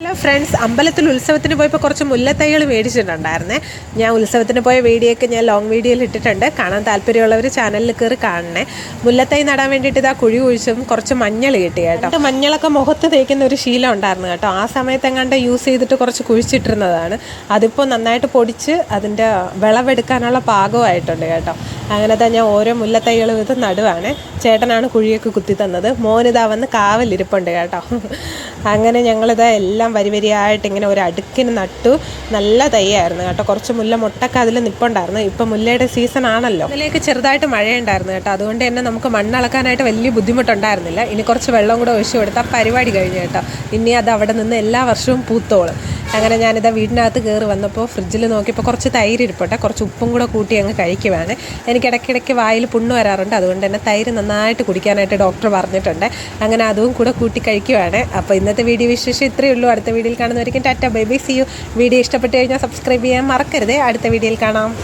Hello friends അമ്പലത്തിൽ ഉത്സവത്തിന് പോയപ്പോൾ കുറച്ച് മുല്ലത്തൈകൾ മേടിച്ചിട്ടുണ്ടായിരുന്നേ. ഞാൻ ഉത്സവത്തിന് പോയ വീഡിയോ ഒക്കെ ഞാൻ ലോങ് വീഡിയോയിൽ ഇട്ടിട്ടുണ്ട്. കാണാൻ താല്പര്യമുള്ളവർ ചാനലിൽ കയറി കാണണേ. മുല്ലത്തൈ നടാൻ വേണ്ടിയിട്ട് ഇതാ കുഴി കുഴിച്ചും കുറച്ച് മഞ്ഞൾ കിട്ടി കേട്ടോ. മഞ്ഞളൊക്കെ മുഖത്ത് തേക്കുന്ന ഒരു ശീലം ഉണ്ടായിരുന്നു കേട്ടോ. ആ സമയത്ത് എങ്ങാണ്ട് യൂസ് ചെയ്തിട്ട് കുറച്ച് കുഴിച്ചിട്ടിരുന്നതാണ്. അതിപ്പോൾ നന്നായിട്ട് പൊടിച്ച് അതിന്റെ വിളവെടുക്കാനുള്ള പാകമായിട്ടുണ്ട് കേട്ടോ. അങ്ങനത്തെ ഞാൻ ഓരോ മുല്ലത്തൈകൾ ഇത് നടുവാണ്. ചേട്ടനാണ് കുഴിയൊക്കെ കുത്തി തന്നത്. മോനിതാ വന്ന് കാവലിരിപ്പുണ്ട് കേട്ടോ. അങ്ങനെ ഞങ്ങളിത് എല്ലാം വരി വരിയായിട്ട് ഇങ്ങനെ ഒരു അടുക്കിന് നട്ടു. നല്ല തൈയായിരുന്നു കേട്ടോ. കുറച്ച് മുല്ല മുട്ടൊക്കെ അതിൽ നിപ്പുണ്ടായിരുന്നു. ഇപ്പം മുല്ലയുടെ സീസൺ ആണല്ലോ. ഇതിലേക്ക് ചെറുതായിട്ട് മഴയുണ്ടായിരുന്നു കേട്ടോ. അതുകൊണ്ട് തന്നെ നമുക്ക് മണ്ണളക്കാനായിട്ട് വലിയ ബുദ്ധിമുട്ടുണ്ടായിരുന്നില്ല. ഇനി കുറച്ച് വെള്ളം കൂടെ ഒഴിച്ചു കൊടുത്താൽ പരിപാടി കഴിഞ്ഞു കേട്ടോ. ഇനി അത് അവിടെ നിന്ന് എല്ലാ വർഷവും പൂത്തോളും. അങ്ങനെ ഞാനിതാ വീടിനകത്ത് കയറി വന്നപ്പോൾ ഫ്രിഡ്ജിൽ നോക്കിയപ്പോൾ കുറച്ച് തൈര് ഇരിപ്പോട്ടെ കുറച്ച് ഉപ്പും കൂടെ കൂട്ടി അങ്ങ് കഴിക്കുവാണ്. എനിക്ക് ഇടയ്ക്കിടയ്ക്ക് വായിൽ പുണ്ണ് വരാറുണ്ട്. അതുകൊണ്ട് തന്നെ തൈര് നന്നായിട്ട് കുടിക്കാനായിട്ട് ഡോക്ടർ പറഞ്ഞിട്ടുണ്ട്. അങ്ങനെ അതും കൂടെ കൂട്ടി കഴിക്കുവാണ്. അപ്പോൾ ഇന്നത്തെ വീഡിയോ വിശേഷം ഇത്രയേ ഉള്ളൂ. അടുത്ത വീഡിയോയിൽ കാണുന്നവരിക്കും tata. Bye bye. See you video ഇഷ്ടപ്പെട്ട് കഴിഞ്ഞാൽ സബ്സ്ക്രൈബ് ചെയ്യാൻ മറക്കരുത്. അടുത്ത വീഡിയോയിൽ കാണാം.